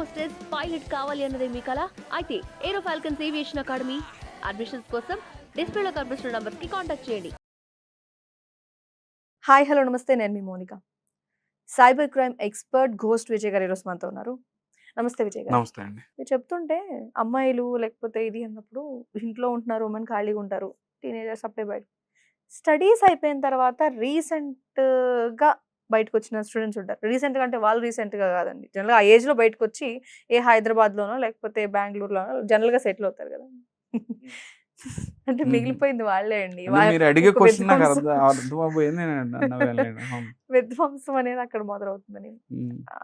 Hostess pilot కావాలి అన్నదే మీ కల. అయితే aero falcons aviation academy admissions కోసం డిస్ప్లేలో కనిపిస్తున్న నంబర్స్కి కాంటాక్ట్ చేయండి. హాయ్ హలో నమస్తే నేను మీ Monika. Cyber crime expert ghost Vijay గారు ఈరోజు మనతో ఉన్నారు. నమస్తే విజయ్ గారు. నమస్తే అండి. మీరు చెప్తుంటే అమ్మాయిలు లేకపోతే ఇది అన్నప్పుడు ఇంట్లో ఉంటున్నారు ఉమెన్ ఖాళీగా ఉంటారు టీనేజర్స్ అప్పుడే బయట. స్టడీస్ అయిపోయిన తర్వాత రీసెంట్గా బయటకు వచ్చిన స్టూడెంట్స్ ఉంటారు. రీసెంట్గా అంటే వాళ్ళు రీసెంట్గా కాదండి. జనరల్గా ఆ ఏజ్లో బయటకు వచ్చి ఏ హైదరాబాద్ లోనో లేకపోతే బెంగళూరులోనో జనరల్గా సెటిల్ అవుతారు కదా అంటే. మిగిలిపోయింది వాళ్ళే అండి. మీరు అడిగే క్వశ్చన్ నాకు విధ్వంసం. అర్థమైపోయింది అనేది అక్కడ మొదలవుతుందని.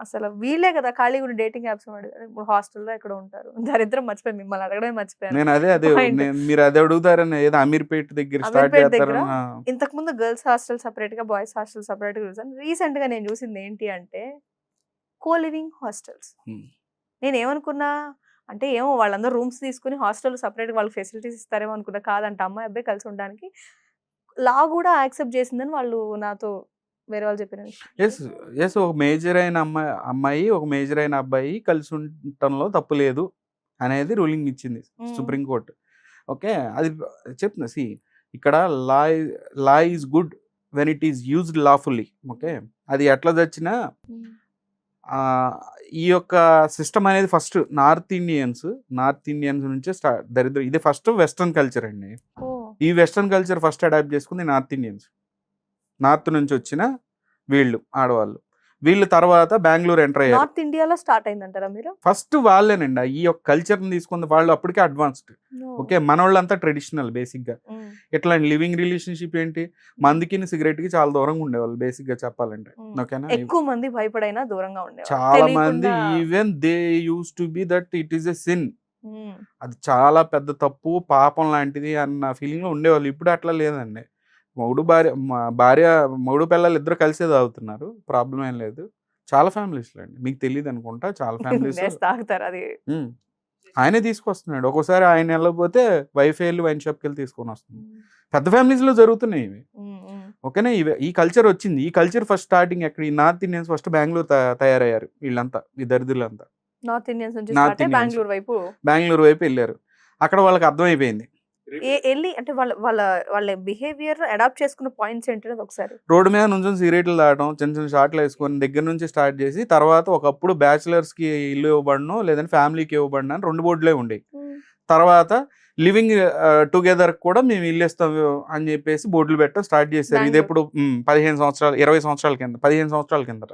అసలు వీళ్ళే కదా ఖాళీ కూడా డేటింగ్ యాప్స్ ఇప్పుడు హాస్టల్లో ఎక్కడ ఉంటారు. దరిద్రం మర్చిపోయి మిమ్మల్ని అడగడమే మర్చిపోయాను. నేను అదే అదే మీరు అదే అడుగుతారని ఏదో అమీర్పేట్ దగ్గర స్టార్ట్ అమీర్పేట్ దగ్గర? ఇంతకు ముందు గర్ల్స్ హాస్టల్ సపరేట్గా బాయ్స్ హాస్టల్ సపరేట్గా చూసాను. రీసెంట్గా నేను చూసింది ఏంటి అంటే కో లివింగ్ హాస్టల్స్. నేను ఏమనుకున్నా అంటే ఏమో వాళ్ళందరూ రూమ్స్ తీసుకుని హాస్టల్ సపరేట్ వాళ్ళకి ఫెసిలిటీస్ ఇస్తారేమో అనుకున్నా. కాదంట అమ్మాయి అబ్బాయి కలిసి ఉండడానికి. లా కూడా యాక్సెప్ట్ చేసిందని వాళ్ళు నాతో వేరే వాళ్ళు చెప్పిన. ఎస్ ఎస్ ఒక మేజర్ అయిన అమ్మాయి అమ్మాయి ఒక మేజర్ అయిన అబ్బాయి కలిసి ఉండటంలో తప్పు లేదు అనేది రూలింగ్ ఇచ్చింది. Supreme court. ఓకే? అది చెప్తున్నా. సి ఇక్కడ law law is good when it is used lawfully okay? అది ఎట్లా తెచ్చినా ఈ యొక్క సిస్టమ్ అనేది first north Indians north Indians నుంచే స్టార్ట్ దరిద్రం. ఇది ఫస్ట్ వెస్ట్రన్ కల్చర్ అండి. ఈ వెస్ట్రన్ కల్చర్ ఫస్ట్ అడాప్ట్ చేసుకుంది నార్త్ ఇండియన్స్. నార్త్ నుంచి వచ్చిన వీళ్ళు ఆడవాళ్ళు. వీళ్ళు తర్వాత బెంగళూరు ఎంటర్ అయ్యారు. నార్త్ ఇండియాలో స్టార్ట్ అయిందంటారా మీరు? ఫస్ట్ వాళ్ళేనండి ఈ యొక్క కల్చర్ని తీసుకుంది వాళ్ళు అప్పటికే అడ్వాన్స్డ్ ఓకే మనోళ్ళంతా ట్రెడిషనల్ బేసిక్గా Hmm. ఇట్లా లివింగ్ రిలేషన్షిప్ ఏంటి? మందుకి సిగరెట్కి చాలా దూరంగా ఉండేవాళ్ళు బేసిక్గా చెప్పాలంటే. Hmm. ఓకేనా? ఎక్కువ మంది భయపడైనా దూరంగా ఉండేవారు చాలా మంది even they use to be that it is a sin. అది చాలా పెద్ద తప్పు పాపం లాంటిది అన్న ఫీలింగ్లో ఉండేవాళ్ళు. ఇప్పుడు అట్లా లేదండి. మొగుడు భార్య మా- భార్య మొగుడు పిల్లలు ఇద్దరు కలిసే తాగుతున్నారు. ప్రాబ్లం ఏం లేదు. చాలా ఫ్యామిలీస్ అండి మీకు తెలియదు అనుకుంటా చాలా ఫ్యామిలీస్. తాగుతారు అది. ఆయనే తీసుకొస్తున్నాడు. ఒక్కోసారి ఆయన వెళ్ళకపోతే వైఫ్ వెళ్ళి వైన్ షాప్కి వెళ్ళి తీసుకొని వస్తుంది. పెద్ద families లో జరుగుతున్నాయి ఇవి. ఓకేనా? ఇవి ఈ కల్చర్ వచ్చింది. ఈ కల్చర్ ఫస్ట్ స్టార్టింగ్ ఎక్కడ ఈ నార్త్ ఇండియన్స్ ఫస్ట్ బెంగళూరు తయా- తయారయ్యారు వీళ్ళంతా ఈ దరిద్రులంతా. North Indians. బెంగళూరు వైపు? బెంగళూరు వైపు వెళ్ళారు. అక్కడ వాళ్ళకి అర్థమైపోయింది. వెళ్ళి అంటే వాళ్ళ వాళ్ళ వాళ్ళ బిహేవియర్ అడాప్ట్ చేసుకున్న పాయింట్స్ ఏంటి అనేది ఒకసారి. రోడ్డు మీద నుంచి సిగరెట్లు తాగడం చిన్న చిన్న షాట్లు వేసుకొని దగ్గర నుంచి స్టార్ట్ చేసి తర్వాత ఒకప్పుడు బ్యాచిలర్స్కి ఇల్లు ఇవ్వబడను లేదంటే ఫ్యామిలీకి ఇవ్వబడిన అని రెండు బోర్డులే ఉండేవి తర్వాత లివింగ్ టుగెదర్ కూడా మేము ఇల్లు ఇస్తాం అని చెప్పేసి బోర్డులు పెట్టడం స్టార్ట్ చేశారు. ఇది. ఎప్పుడు పదిహేను సంవత్సరాలు ఇరవై సంవత్సరాల కింద పదిహేను సంవత్సరాల కిందట.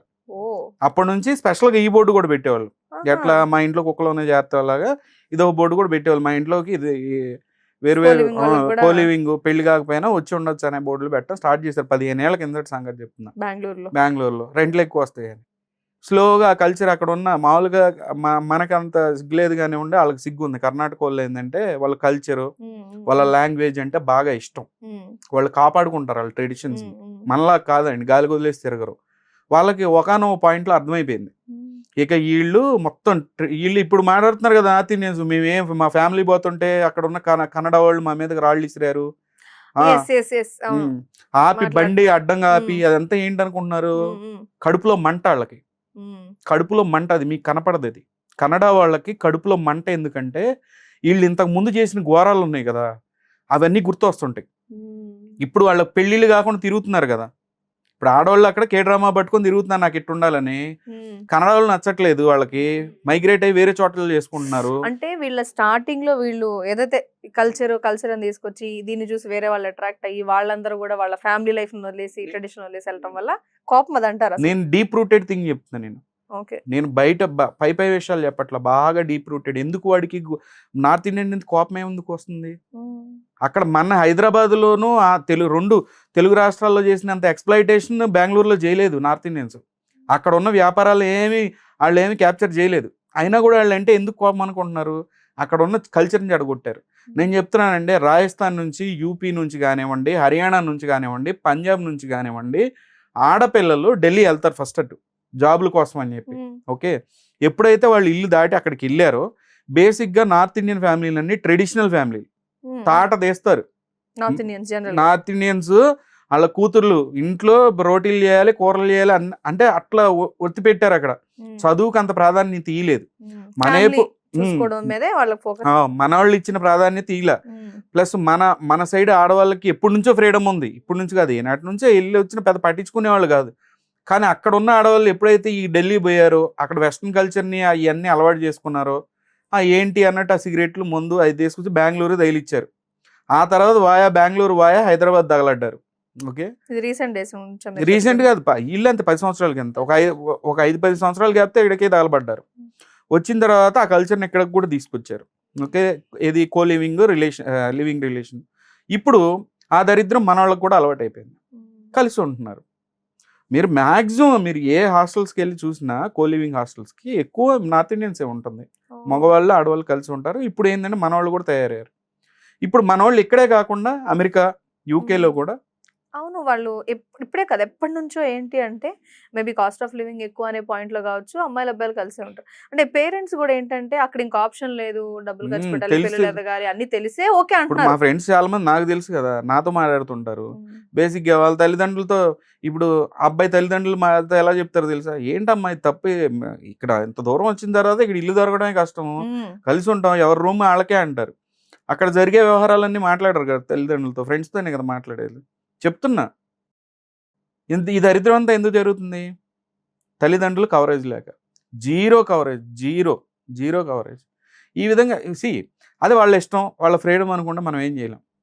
అప్పటి నుంచి స్పెషల్గా ఈ బోర్డు కూడా పెట్టేవాళ్ళు. ఎట్లా మా ఇంట్లో కుక్కలోనే చేస్తాలాగా ఇది ఒక బోర్డు కూడా పెట్టేవాళ్ళు. మా ఇంట్లోకి ఇది ఈ వేరు వేరు Co-living వాళ్ళకి కూడా- కో లివింగ్ పెళ్ళి కాకపోయినా వచ్చి ఉండొచ్చు అనే బోర్డులు పెట్టడం స్టార్ట్ చేశారు. పదిహేను ఏళ్ళ కిందటి సంగతి చెప్తున్నా. బెంగళూరులో. బెంగళూరులో. రెంట్లు ఎక్కువ వస్తాయని స్లోగా కల్చర్ అక్కడ ఉన్న మామూలుగా మ- మనకు అంత సిగ్గులేదు కానీ ఉండే వాళ్ళకి సిగ్గు ఉంది. కర్ణాటక వాళ్ళు ఏంటంటే వాళ్ళ కల్చరు వాళ్ళ లాంగ్వేజ్ అంటే బాగా ఇష్టం. వాళ్ళు కాపాడుకుంటారు వాళ్ళ ట్రెడిషన్స్. మనలా కాదండి. గాలి వదిలేసి తిరగరు. వాళ్ళకి ఒకనో పాయింట్లో అర్థమైపోయింది. ఇక వీళ్ళు మొత్తం వీళ్ళు ఇప్పుడు మాట్లాడుతున్నారు కదా నార్త్ ఇండియన్స్. మేమేం మా ఫ్యామిలీ పోతుంటే అక్కడ ఉన్న కన- కన్నడ వాళ్ళు మా మీదకి రాళ్ళు ఇసిరారు. ఆపి బండి అడ్డంగా ఆపి. అదంతా ఏంటనుకుంటున్నారు? కడుపులో మంట వాళ్ళకి. కడుపులో మంట అది మీకు కనపడదు అది. కన్నడ వాళ్ళకి కడుపులో మంట ఎందుకంటే వీళ్ళు ఇంతకు ముందు చేసిన ఘోరాలు ఉన్నాయి కదా అవన్నీ గుర్తొస్తుంటాయి. ఇప్పుడు వాళ్ళ పెళ్ళిళ్ళు కాకుండా తిరుగుతున్నారు కదా. ఇప్పుడు ఆడవాళ్ళు అక్కడ కే డ్రామా పట్టుకొని తిరుగుతున్నారు నాకు ఇట్టు ఉండాలని. కన్నడ వాళ్ళు నచ్చట్లేదు వాళ్ళకి. మైగ్రేట్ అయ్యి వేరే చోట్ల చేసుకుంటున్నారు. అంటే వీళ్ళ స్టార్టింగ్లో వీళ్ళు ఏదైతే కల్చర్ కల్చర్ అని తీసుకొచ్చి దీన్ని చూసి వేరే వాళ్ళు అట్రాక్ట్ అయ్యి వాళ్ళందరూ కూడా వాళ్ళ ఫ్యామిలీ లైఫ్ వదిలేసి ట్రెడిషన్ వదిలేసి వెళ్ళటం వల్ల కోపం అది అంటారు నేను డీప్ రూటెడ్ థింగ్ చెప్తున్నా నేను. ఓకే. నేను బయట పై పై విషయాలు చెప్పట్లా బాగా డీప్ రూటెడ్ ఎందుకు వాడికి నార్త్ ఇండియన్ కోపం ఏముందుకు వస్తుంది? అక్కడ మన హైదరాబాద్లోనూ ఆ తెలుగు రెండు తెలుగు రాష్ట్రాల్లో చేసినంత ఎక్స్ప్లైటేషన్ బెంగళూరులో చేయలేదు నార్త్ ఇండియన్స్. అక్కడ ఉన్న వ్యాపారాలు ఏమి వాళ్ళు ఏమి క్యాప్చర్ చేయలేదు. అయినా కూడా వాళ్ళు అంటే ఎందుకు కోపం అనుకుంటున్నారు? అక్కడ ఉన్న కల్చర్ని చెడగొట్టారు. నేను చెప్తున్నానండి రాజస్థాన్ నుంచి యూపీ నుంచి కానివ్వండి హర్యానా నుంచి కానివ్వండి పంజాబ్ నుంచి కానివ్వండి ఆడపిల్లలు ఢిల్లీ వెళ్తారు ఫస్ట్ అటు జాబుల కోసం అని చెప్పి. ఓకే? ఎప్పుడైతే వాళ్ళు ఇల్లు దాటి అక్కడికి వెళ్ళారో బేసిక్గా నార్త్ ఇండియన్ ఫ్యామిలీలన్నీ ట్రెడిషనల్ ఫ్యామిలీ తాట తీస్తారు. North Indians general north Indians వాళ్ళ కూతుర్లు ఇంట్లో రోటీలు చేయాలి కూరలు చేయాలి అన్న- అంటే అట్లా ఒత్తి పెట్టారు అక్కడ. చదువుకు అంత ప్రాధాన్యత ఇయ్యలేదు ఉమ్. మనే ఆ, మనవాళ్ళు ఇచ్చిన ప్రాధాన్యత ఇలా ప్లస్ మన మన సైడ్ ఆడవాళ్ళకి ఎప్పటి నుంచో ఫ్రీడమ్ ఉంది. ఇప్పటి నుంచి కాదు ఈనాటి నుంచే వెళ్ళి వచ్చిన పెద్ద పట్టించుకునేవాళ్ళు కాదు. కానీ అక్కడ ఉన్న ఆడవాళ్ళు ఎప్పుడైతే ఈ ఢిల్లీ పోయారో అక్కడ వెస్ట్రన్ కల్చర్ని అవన్నీ అలవాటు చేసుకున్నారో ఆ ఏంటి అన్నట్టు ఆ సిగరెట్లు ముందు అది తీసుకొచ్చి బెంగళూరు తగిలిచ్చారు. ఆ తర్వాత వాయా బెంగళూరు వాయా హైదరాబాద్ తగలడ్డారు. ఓకే? Recent days recent. కాదు ఇల్లు అంతే పది సంవత్సరాల కింద ఒక ఐదు ఒక ఐదు పది సంవత్సరాలు గ్యాప్తే ఇక్కడికే తగలబడ్డారు. వచ్చిన తర్వాత ఆ కల్చర్ని ఇక్కడికి కూడా తీసుకొచ్చారు. ఓకే? ఇది co living relation living relation. ఇప్పుడు ఆ దరిద్రం మన వాళ్ళకి కూడా అలవాటు అయిపోయింది ఉమ్. కలిసి ఉంటున్నారు. మీరు మ్యాక్సిమం మీరు ఏ హాస్టల్స్కి వెళ్ళి చూసినా కో లివింగ్ హాస్టల్స్కి ఎక్కువ నార్త్ ఇండియన్సే ఉంటుంది. మగవాళ్ళు ఆడవాళ్ళు కలిసి ఉంటారు. ఇప్పుడు ఏంటంటే మనవాళ్ళు కూడా తయారయ్యారు. ఇప్పుడు మనవాళ్ళు ఇక్కడే కాకుండా అమెరికా యూకేలో కూడా అవును. వాళ్ళు ఇప్పుడే కదా! ఎప్పటి నుంచో ఏంటి అంటే మేబీ కాస్ట్ ఆఫ్ లివింగ్ ఎక్కువ అనే పాయింట్లో కావచ్చు అమ్మాయిలు అబ్బాయిలు కలిసే ఉంటారు. అంటే పేరెంట్స్ కూడా ఏంటంటే అక్కడ ఇంకా ఆప్షన్ లేదు. డబ్బులు ఖర్చు మ్మ్, పెట్టాలి తెలుసు. పిల్లలు ఎదగాలి అన్ని తెలిసే ఓకే ఇప్పుడు మా అంటున్నారు. ఫ్రెండ్స్ చాలా మంది నాకు తెలుసు కదా! నాతో మాట్లాడుతుంటారు. బేసిక్గా వాళ్ళ తల్లిదండ్రులతో ఇప్పుడు అబ్బాయి తల్లిదండ్రులు మాతో ఎలా చెప్తారు తెలుసా? ఏంటమ్మా ఇది తప్పి? ఇక్కడ ఇంత దూరం వచ్చిన తర్వాత ఇక్కడ ఇల్లు దొరకడమే కష్టము మ్మ్. కలిసి ఉంటాం. ఎవరి రూమ్ వాళ్ళకే అంటారు. అక్కడ జరిగే వ్యవహారాలన్నీ మాట్లాడరు కదా! తల్లిదండ్రులతో ఫ్రెండ్స్తోనే కదా మాట్లాడేది. చెప్తున్నా. ఇంత ఈ దరిద్రం అంతా ఎందుకు జరుగుతుంది? తల్లిదండ్రులు కవరేజ్ లేక. Zero coverage zero zero coverage. ఈ విధంగా సి అది వాళ్ళ ఇష్టం వాళ్ళ ఫ్రీడమ్ అనుకుంటే మనం ఏం చేయలేం.